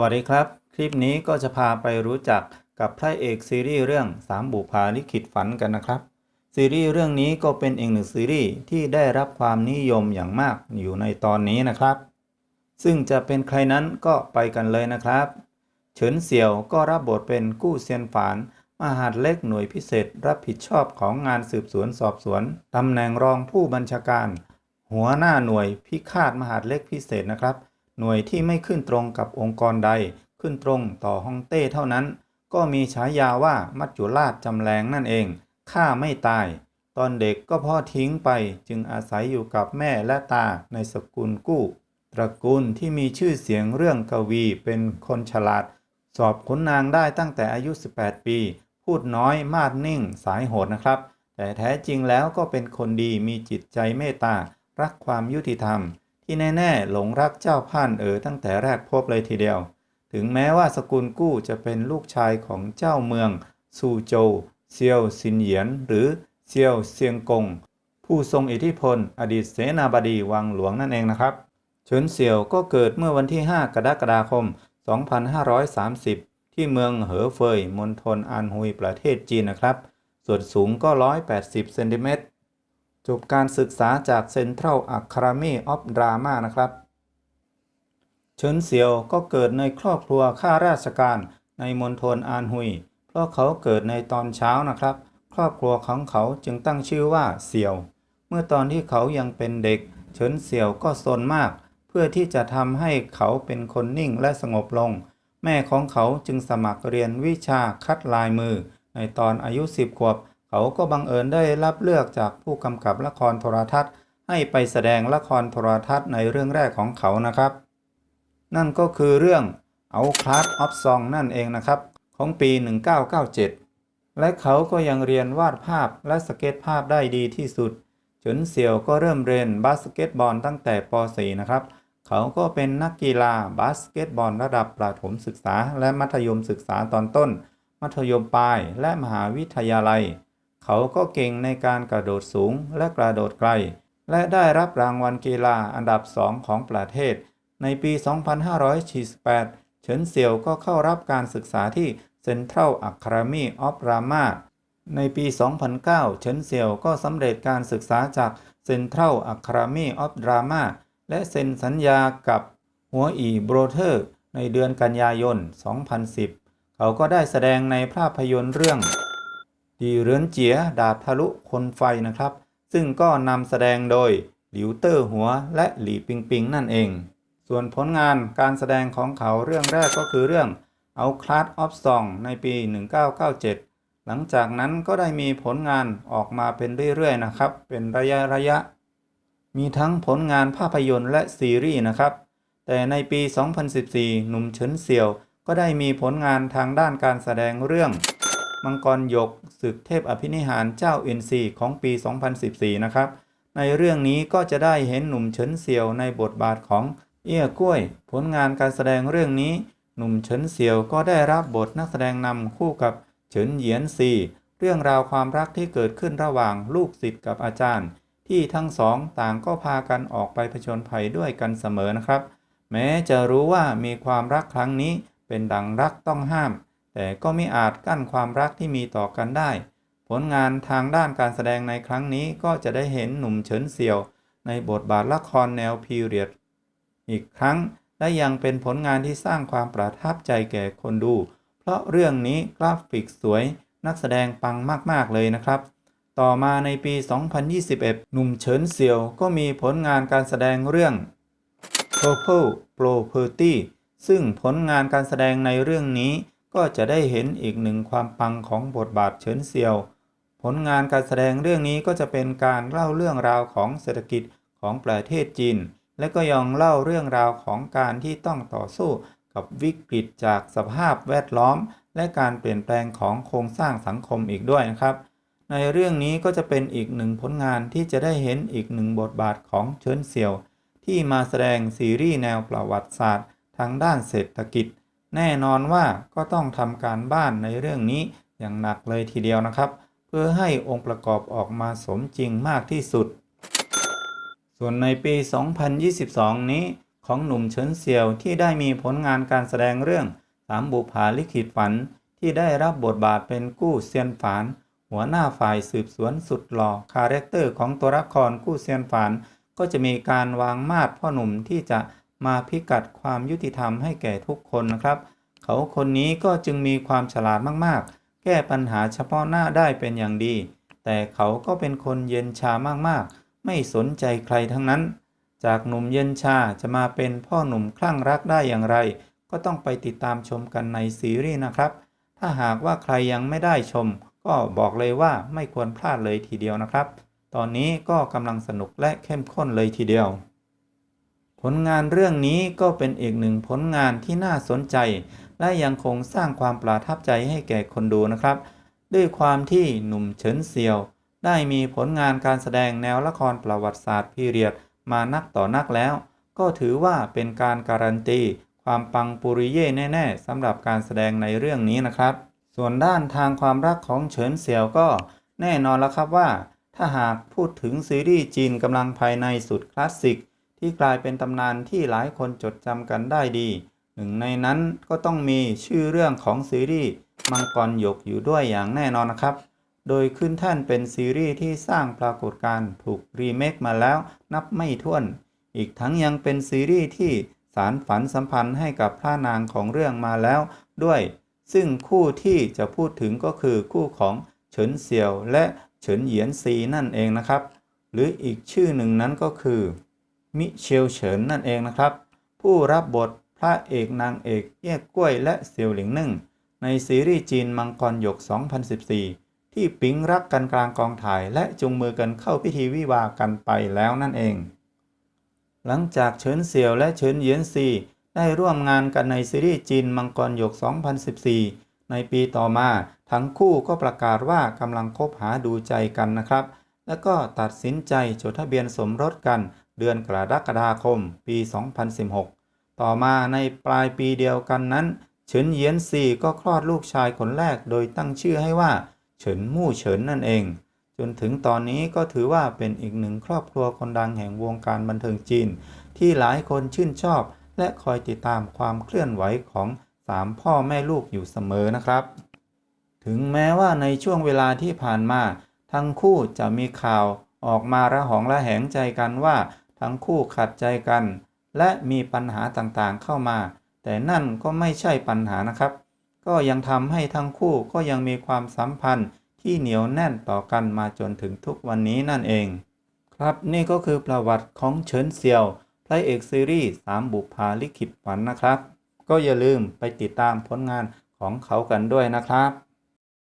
วัสดีครับ คลิปนี้ก็จะพาไปรู้จักกับพระเอกซีรีส์เรื่องสามบุพาลิขิตฝันกันนะครับ ซีรีส์เรื่องนี้ก็เป็นอีกหนึ่งซีรีส์ที่ได้รับความนิยมอย่างมากอยู่ในตอนนี้นะครับ ซึ่งจะเป็นใครนั้นก็ไปกันเลยนะครับ เฉินเสี่ยวก็รับบทเป็นกู้เซียนฝานมหาดเล็กหน่วยพิเศษรับผิดชอบของงานสืบสวนสอบสวนตำแหน่งรองผู้บัญชาการ หัวหน้าหน่วยพิฆาตมหาดเล็กพิเศษนะครับ หน่วยที่ไม่ขึ้นตรงกับองค์กรใดขึ้นตรงต่อฮ่องเต้เท่านั้น ก็มีฉายาว่ามัจจุราชจำแรงนั่นเองฆ่าไม่ตาย ตอนเด็กก็พ่อทิ้งไปจึงอาศัยอยู่กับแม่และตาในสกุลกู้ ตระกูลที่มีชื่อเสียงเรื่องกวีเป็นคนฉลาด สอบขุนนางได้ตั้งแต่อายุ 18 ปี พูดน้อยมาดนิ่งสายโหดนะครับ แต่แท้จริงแล้วก็เป็นคนดีมีจิตใจเมตตารักความยุติธรรม ที่แน่ๆ หลงรักเจ้าพ่านเอ๋อตั้งแต่แรกพบเลยทีเดียว ถึงแม้ว่าสกุลกู้จะเป็นลูกชายของเจ้าเมืองซูโจวเซียวซินเหยียน หรือเซียวเซียงกง ผู้ทรงอิทธิพล อดีตเสนาบดีวังหลวงนั่นเองนะครับเฉินเสี่ยวก็เกิดเมื่อวันที่ 5 กรกฎาคม 2530 ที่เมืองเหอเฟยมณฑลอานฮุยประเทศจีนนะครับ ส่วนสูงก็ 180 เซนติเมตร จบการศึกษาจากเซ็นทรัลอะคา d มีออฟดราม่านะครับ เฉินเซียวก็เกิดในครอบครัวข้าราชการในมณฑลอานฮุย เพราะเขาเกิดในตอนเช้านะครับ ครอบครัวของเขาจึงตั้งชื่อว่าเซียว เมื่อตอนที่เขายังเป็นเด็ก เฉินเซียวก็ซนมาก เพื่อที่จะทำให้เขาเป็นคนนิ่งและสงบลง แม่ของเขาจึงสมัครเรียนวิชาคัดลายมือ ในตอนอายุ 10 ขวบ เขาก็บังเอิญได้รับเลือกจากผู้กำกับละครโทรทัศน์ ให้ไปแสดงละครโทรทัศน์ในเรื่องแรกของเขานะครับ นั่นก็คือเรื่องเอาคลาสออฟซองนั่นเองนะครับ ของปี 1997 และเขาก็ยังเรียนวาดภาพและสเก็ตภาพได้ดีที่สุดฉนเสี่ยวก็เริ่มเรียนบาสเกตบอลตั้งแต่ป .4 นะครับ เขาก็เป็นนักกีฬาบาสเกตบอลระดับประถมศึกษา และมัธยมศึกษาตอนต้น มัธยมปลาย และมหาวิทยาลัย เขาก็เก่งในการกระโดดสูงและกระโดดไกล และได้รับรางวัลกีฬาอันดับ2ของประเทศ ในปี 2548 เฉินเซียวก็เข้ารับการศึกษาที่ Central Academy of Drama ในปี 2009 เฉินเซียวก็สำเร็จการศึกษาจาก Central Academy of Drama และเซ็นสัญญากับหัวอีโบรเทอร์ ในเดือนกันยายน 2010 เขาก็ได้แสดงในภาพยนตร์เรื่อง ดีเรือนเจียดาบทะลุคนไฟนะครับ ซึ่งก็นำแสดงโดยหลิวเตอร์หัวและหลี่ปิงปิงนั่นเอง ส่วนผลงานการแสดงของเขาเรื่องแรกก็คือเรื่อง เอาคลาสออฟซองในปี 1997 หลังจากนั้นก็ได้มีผลงานออกมาเป็นเรื่อยๆนะครับ เป็นระยะระยะ มีทั้งผลงานภาพยนตร์และซีรีส์นะครับ แต่ในปี 2014 หนุ่มเฉินเซียว ก็ได้มีผลงานทางด้านการแสดงเรื่อง มังกรหยกศึกเทพอภินิหารเจ้าอินทรีของปี 2014 นะครับ ในเรื่องนี้ก็จะได้เห็นหนุ่มเฉินเซียวในบทบาทของเอี้ยกล้วย ผลงานการแสดงเรื่องนี้ หนุ่มเฉินเซียวก็ได้รับบทนักแสดงนำคู่กับเฉินเหยียนซีเรื่องราวความรักที่เกิดขึ้นระหว่างลูกศิษย์กับอาจารย์ ที่ทั้งสองต่างก็พากันออกไปผจญภัยด้วยกันเสมอนะครับ แม้จะรู้ว่ามีความรักครั้งนี้เป็นดังรักต้องห้าม แต่ก็ไม่อาจกั้นความรักที่มีต่อกันได้ ผลงานทางด้านการแสดงในครั้งนี้ก็จะได้เห็นหนุ่มเฉินเซียว ในบทบาทละครแนวพีเรียดอีกครั้งและยังเป็นผลงานที่สร้างความประทับใจแก่คนดู เพราะเรื่องนี้กราฟิกสวยนักแสดงปังมาก ๆ เลยนะครับ ต่อมาในปี 2021 หนุ่มเฉินเซียวก็มีผลงานการแสดงเรื่อง Purple Property ซึ่งผลงานการแสดงในเรื่องนี้ ก็จะได้เห็นอีกหนึ่งความปังของบทบาทเฉินเซียว ผลงานการแสดงเรื่องนี้ก็จะเป็นการเล่าเรื่องราวของเศรษฐกิจของประเทศจีน และก็ยังเล่าเรื่องราวของการที่ต้องต่อสู้กับวิกฤตจากสภาพแวดล้อม และการเปลี่ยนแปลงของโครงสร้างสังคมอีกด้วยนะครับ ในเรื่องนี้ก็จะเป็นอีกหนึ่งผลงานที่จะได้เห็นอีกหนึ่งบทบาทของเฉินเซียว ที่มาแสดงซีรีส์แนวประวัติศาสตร์ ทางด้านเศรษฐกิจ แน่นอนว่าก็ต้องทำการบ้านในเรื่องนี้อย่างหนักเลยทีเดียวนะครับ เพื่อให้องค์ประกอบออกมาสมจริงมากที่สุด ส่วนในปี 2022 นี้ของหนุ่มเฉินเซียวที่ได้มีผลงานการแสดงเรื่องสามบุพาลิขิตฝันที่ได้รับบทบาทเป็นกู้เซียนฝาน หัวหน้าฝ่ายสืบสวนสุดหล่อคาแรคเตอร์ของตัวละครกู้เซียนฝาน ก็จะมีการวางมาดพ่อหนุ่มที่จะ มาพิกัดความยุติธรรมให้แก่ทุกคนนะครับ เขาคนนี้ก็จึงมีความฉลาดมากๆ แก้ปัญหาเฉพาะหน้าได้เป็นอย่างดี แต่เขาก็เป็นคนเย็นชามากๆ ไม่สนใจใครทั้งนั้น จากหนุ่มเย็นชาจะมาเป็นพ่อหนุ่มคลั่งรักได้อย่างไร ก็ต้องไปติดตามชมกันในซีรีส์นะครับ ถ้าหากว่าใครยังไม่ได้ชม ก็บอกเลยว่าไม่ควรพลาดเลยทีเดียวนะครับ ตอนนี้ก็กำลังสนุกและเข้มข้นเลยทีเดียว ลงานเรื่องนี้ก็เป็นอีกหนึ่งผลงานที่น่าสนใจ และยังคงสร้างความประทับใจให้แก่คนดูนะครับ ด้วยความที่หนุ่มเฉินเซียว ได้มีผลงานการแสดงแนวละครประวัติศาสตร์พีเรียดมานักต่อนักแล้ว ก็ถือว่าเป็นการการันตีความปังปุริเย่แน่ ๆสำหรับการแสดงในเรื่องนี้นะครับ ส่วนด้านทางความรักของเฉินเซียวก็แน่นอนแล้วครับว่า ถ้าหากพูดถึงซีรีส์จีนกำลังภายในสุดคลาสสิก ที่กลายเป็นตำนานที่หลายคนจดจำกันได้ดี หนึ่งในนั้นก็ต้องมีชื่อเรื่องของซีรีส์มังกรหยกอยู่ด้วยอย่างแน่นอนนะครับ โดยขึ้นแท่นเป็นซีรีส์ที่สร้างปรากฏการณ์ถูกรีเมคมาแล้วนับไม่ถ้วน อีกทั้งยังเป็นซีรีส์ที่สารฝันสัมพันธ์ให้กับพระนางของเรื่องมาแล้วด้วย ซึ่งคู่ที่จะพูดถึงก็คือคู่ของเฉินเซียวและเฉินเหยียนซีนั่นเองนะครับ หรืออีกชื่อหนึ่งนั้นก็คือ มิเชลเฉินนั่นเองนะครับ ผู้รับบทพระเอกนางเอกเอี้ยกล้วยและเซียวหลิงนึ่ง ในซีรีส์จีนมังกรหยก 2014 ที่ปิ๊งรักกันกลางกองถ่ายและจุงมือกันเข้าพิธีวิวากันไปแล้วนั่นเอง หลังจากเฉินเซียวและเฉินเยียนซีได้ร่วมงานกันในซีรีส์จีนมังกรหยก 2014 ในปีต่อมาทั้งคู่ก็ประกาศว่ากำลังคบหาดูใจกันนะครับ แล้วก็ตัดสินใจจดทะเบียนสมรสกัน เดือนกรกฎาคม ปี 2016 ต่อมาในปลายปีเดียวกันนั้น เฉินเยียนซีก็คลอดลูกชายคนแรกโดยตั้งชื่อให้ว่า เฉินมู่เฉินนั่นเอง จนถึงตอนนี้ก็ถือว่าเป็นอีกหนึ่งครอบครัวคนดังแห่งวงการบันเทิงจีน ที่หลายคนชื่นชอบ และคอยติดตามความเคลื่อนไหวของสามพ่อแม่ลูกอยู่เสมอนะครับ ถึงแม้ว่าในช่วงเวลาที่ผ่านมา ทั้งคู่จะมีข่าวออกมาระหองระแหงใจกันว่า ทั้งคู่ขัดใจกัน และมีปัญหาต่างๆเข้ามา แต่นั่นก็ไม่ใช่ปัญหานะครับ ก็ยังทำให้ทั้งคู่ก็ยังมีความสัมพันธ์ที่เหนียวแน่นต่อกันมาจนถึงทุกวันนี้นั่นเอง ครับนี่ก็คือประวัติของเฉินเซียวพระเอกซีรีส์สามบุพภาลิขิตฝันนะครับ ก็อย่าลืมไปติดตามผลงานของเขากันด้วยนะครับ